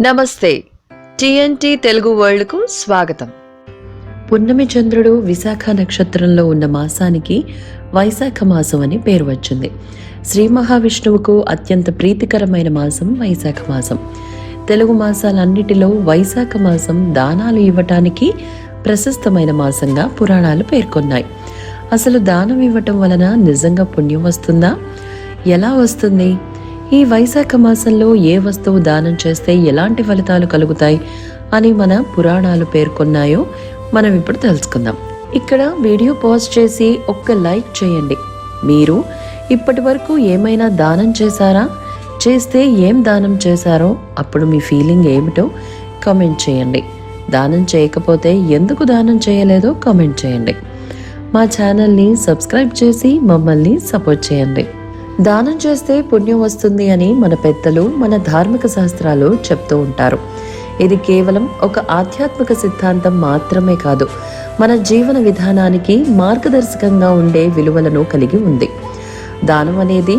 నమస్తే. టిఎన్టి తెలుగు వరల్డ్కు స్వాగతం. పున్నమి చంద్రుడు విశాఖ నక్షత్రంలో ఉన్న మాసానికి వైశాఖ మాసం అని పేరు వచ్చింది. శ్రీ మహావిష్ణువుకు అత్యంత ప్రీతికరమైన మాసం వైశాఖ మాసం. తెలుగు మాసాలన్నిటిలో వైశాఖ మాసం దానాలు ఇవ్వటానికి ప్రశస్తమైన మాసంగా పురాణాలు పేర్కొన్నాయి. అసలు దానం ఇవ్వటం వలన నిజంగా పుణ్యం వస్తుందా? ఎలా వస్తుంది? ఈ వైశాఖ మాసంలో ఏ వస్తువు దానం చేస్తే ఎలాంటి ఫలితాలు కలుగుతాయి అని మన పురాణాలు పేర్కొన్నాయో మనం ఇప్పుడు తెలుసుకుందాం. ఇక్కడ వీడియో పాజ్ చేసి ఒక్క లైక్ చేయండి. మీరు ఇప్పటి వరకు ఏమైనా దానం చేశారా? చేస్తే ఏం దానం చేశారో? అప్పుడు మీ ఫీలింగ్ ఏమిటో కమెంట్ చేయండి. దానం చేయకపోతే ఎందుకు దానం చేయలేదో కమెంట్ చేయండి. మా ఛానల్ని సబ్స్క్రైబ్ చేసి మమ్మల్ని సపోర్ట్ చేయండి. దానం చేస్తే పుణ్యం వస్తుంది అని మన పెద్దలు మన ధార్మిక శాస్త్రాలు చెప్తూ ఉంటారు. ఇది కేవలం ఒక ఆధ్యాత్మిక సిద్ధాంతం మాత్రమే కాదు మన జీవన విధానానికి మార్గదర్శకంగా ఉండే విలువలను కలిగి ఉంది. దానం అనేది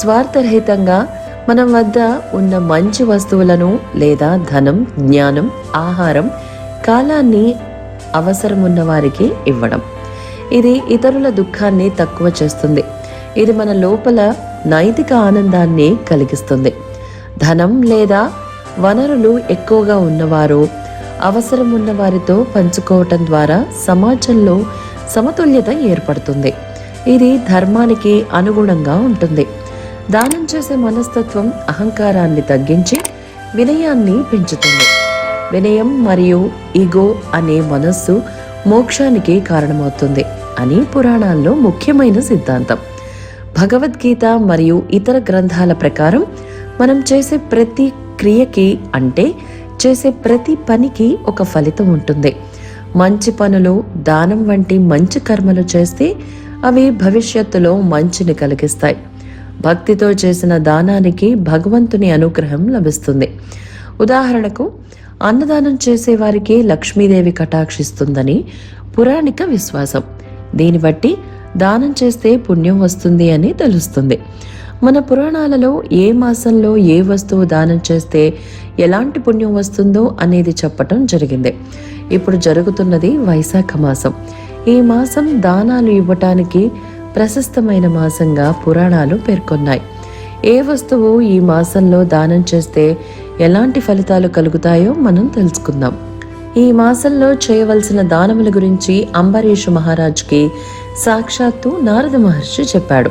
స్వార్థరహితంగా మన వద్ద ఉన్న మంచి వస్తువులను లేదా ధనం జ్ఞానం ఆహారం కాలాన్ని అవసరం ఉన్న వారికి ఇవ్వడం. ఇది ఇతరుల దుఃఖాన్ని తక్కువ చేస్తుంది. ఇది మన లోపల నైతిక ఆనందాన్ని కలిగిస్తుంది. ధనం లేదా వనరులు ఎక్కువగా ఉన్నవారు అవసరం ఉన్న వారితో పంచుకోవటం ద్వారా సమాజంలో సమతుల్యత ఏర్పడుతుంది. ఇది ధర్మానికి అనుగుణంగా ఉంటుంది. దానం చేసే మనస్తత్వం అహంకారాన్ని తగ్గించి వినయాన్ని పెంచుతుంది. వినయం మరియు ఈగో అనే మనస్సు మోక్షానికి కారణమవుతుంది అని పురాణాల్లో ముఖ్యమైన సిద్ధాంతం. భగవద్గీత మరియు ఇతర గ్రంథాల ప్రకారం మనం చేసే ప్రతి క్రియకి అంటే చేసే ప్రతి పనికి ఒక ఫలితం ఉంటుంది. మంచి పనులు దానం వంటి మంచి కర్మలు చేస్తే అవి భవిష్యత్తులో మంచిని కలిగిస్తాయి. భక్తితో చేసిన దానానికి భగవంతుని అనుగ్రహం లభిస్తుంది. ఉదాహరణకు అన్నదానం చేసేవారికి లక్ష్మీదేవి కటాక్షిస్తుందని పురాణిక విశ్వాసం. దీన్ని బట్టి దానం చేస్తే పుణ్యం వస్తుంది అని తెలుస్తుంది. మన పురాణాలలో ఏ మాసంలో ఏ వస్తువు దానం చేస్తే ఎలాంటి పుణ్యం వస్తుందో అనేది చెప్పటం జరిగింది. ఇప్పుడు జరుగుతున్నది వైశాఖ మాసం. ఈ మాసం దానాలు ఇవ్వటానికి ప్రశస్తమైన మాసంగా పురాణాలు పేర్కొన్నాయి. ఏ వస్తువు ఈ మాసంలో దానం చేస్తే ఎలాంటి ఫలితాలు కలుగుతాయో మనం తెలుసుకుందాం. ఈ మాసంలో చేయవలసిన దానముల గురించి అంబరీషు మహారాజ్కి సాక్షాత్తు నారద మహర్షి చెప్పాడు.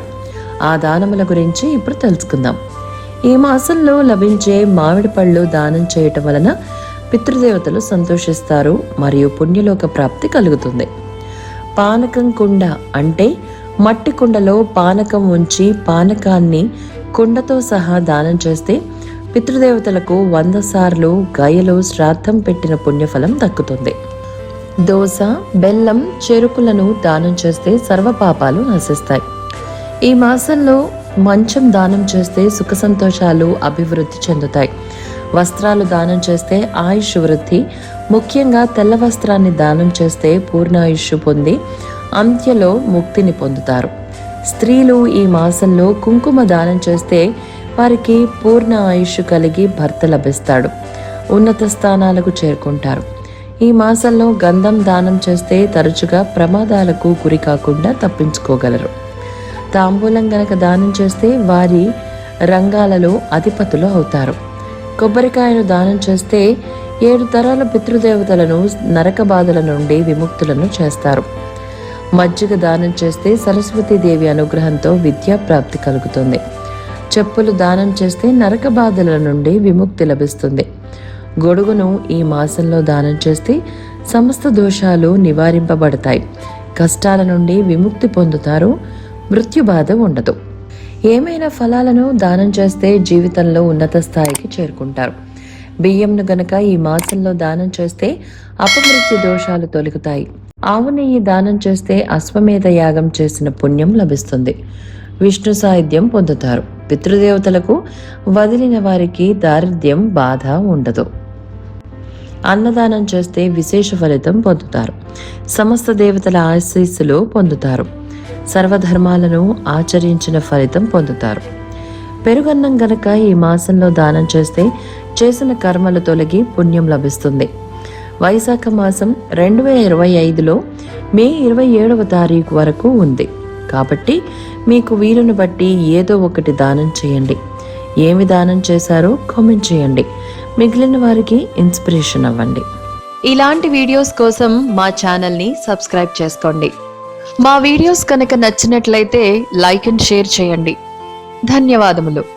ఆ దానముల గురించి ఇప్పుడు తెలుసుకుందాం. ఈ మాసంలో లభించే మామిడి పళ్ళు దానం చేయటం వలన పితృదేవతలు సంతోషిస్తారు మరియు పుణ్యలోక ప్రాప్తి కలుగుతుంది. పానకం కుండ అంటే మట్టి కుండలో పానకం ఉంచి పానకాన్ని కుండతో సహా దానం చేస్తే పితృదేవతలకు వంద సార్లు గయలో శ్రాద్ధం పెట్టిన పుణ్యఫలం దక్కుతుంది. దోస బెల్లం చెరుకులను దానం చేస్తే సర్వపాపాలు నశిస్తాయి. ఈ మాసంలో మంచం దానం చేస్తే సుఖ సంతోషాలు అభివృద్ధి చెందుతాయి. వస్త్రాలు దానం చేస్తే ఆయుష్ వృద్ధి ముఖ్యంగా తెల్ల వస్త్రాన్ని దానం చేస్తే పూర్ణాయుష్ పొంది అంత్యలో ముక్తిని పొందుతారు. స్త్రీలు ఈ మాసంలో కుంకుమ దానం చేస్తే వారికి పూర్ణ ఆయుష్ కలిగి భర్త లభిస్తాడు. ఉన్నత స్థానాలకు చేరుకుంటారు. ఈ మాసంలో గంధం దానం చేస్తే తరచుగా ప్రమాదాలకు గురి కాకుండా తప్పించుకోగలరు. తాంబూలం గనక దానం చేస్తే వారి రంగాలలో అధిపతులు అవుతారు. కొబ్బరికాయను దానం చేస్తే ఏడు తరాల పితృదేవతలను నరక బాధల నుండి విముక్తులను చేస్తారు. మజ్జిగ దానం చేస్తే సరస్వతీదేవి అనుగ్రహంతో విద్యా ప్రాప్తి కలుగుతుంది. చెప్పులు దానం చేస్తే నరక బాధల నుండి విముక్తి లభిస్తుంది. గొడుగును ఈ మాసంలో దానం చేస్తే సమస్త దోషాలు నివారింపబడతాయి. కష్టాల నుండి విముక్తి పొందుతారు. మృత్యుబాధ ఉండదు. ఏమైనా ఫలాలను దానం చేస్తే జీవితంలో ఉన్నత స్థాయికి చేరుకుంటారు. బియ్యంను గనక ఈ మాసంలో దానం చేస్తే అపమృత్యు దోషాలు తొలగుతాయి. ఆవు నెయ్యి దానం చేస్తే అశ్వమేధ యాగం చేసిన పుణ్యం లభిస్తుంది. విష్ణు సాహిత్యం పొందుతారు. పితృదేవతలకు వదిలిన వారికి దారిద్ర్యం బాధ ఉండదు. అన్నదానం చేస్తే విశేష ఫలితం పొందుతారు. సమస్త దేవతల ఆశీస్సులు పొందుతారు. సర్వధర్మాలను ఆచరించిన ఫలితం పొందుతారు. పెరుగన్నం గనక ఈ మాసంలో దానం చేస్తే చేసిన కర్మలు తొలగి పుణ్యం లభిస్తుంది. వైశాఖ మాసం రెండు వేల ఇరవై ఐదులో మే ఇరవై ఏడవ తారీఖు వరకు ఉంది. కాబట్టి మీకు వీలును బట్టి ఏదో ఒకటి దానం చేయండి. ఏమి దానం చేశారో కామెంట్ చేయండి. మిగిలిన వారికి ఇన్స్పిరేషన్ అవ్వండి. ఇలాంటి వీడియోస్ కోసం మా ఛానల్ని సబ్స్క్రైబ్ చేసుకోండి. మా వీడియోస్ కనుక నచ్చినట్లయితే లైక్ అండ్ షేర్ చేయండి. ధన్యవాదములు.